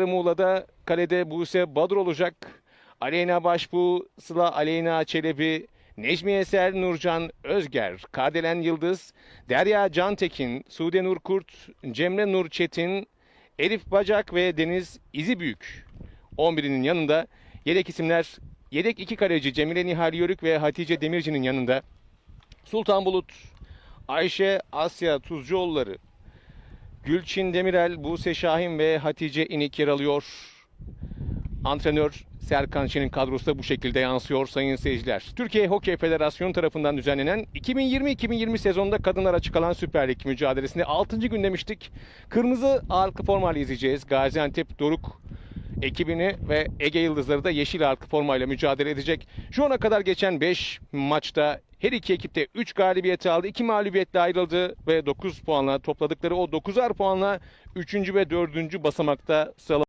Muğla'da kalede Buse Badur olacak. Aleyna Başbuğ, Sıla Aleyna Çelebi, Necmi Eser, Nurcan Özger, Kardelen Yıldız, Derya Cantekin, Sude Nur Kurt, Cemre Nur Çetin, Elif Bacak ve Deniz İzibüyük. 11'inin yanında yedek isimler yedek iki kaleci Cemile Nihal Yörük ve Hatice Demirci'nin yanında Sultan Bulut, Ayşe Asya Tuzcuoğulları, Gülçin Demirel, Buse Şahin ve Hatice İnik yer alıyor. Antrenör Serkan Şen'in kadrosu da bu şekilde yansıyor sayın seyirciler. Türkiye Hokey Federasyonu tarafından düzenlenen 2020-2020 sezonunda kadınlara çıkan Süper Lig mücadelesinde 6. gün demiştik. Kırmızı ağırlıklı formayla izleyeceğiz. Gaziantep Doruk ekibini ve Ege Yıldızları da yeşil ağırlıklı formayla mücadele edecek. Şu ana kadar geçen 5 maçta her iki ekip de 3 galibiyet aldı. 2 mağlubiyetle ayrıldı ve 9 puanla topladıkları o 9'ar puanla 3. ve 4. basamakta sıraladı.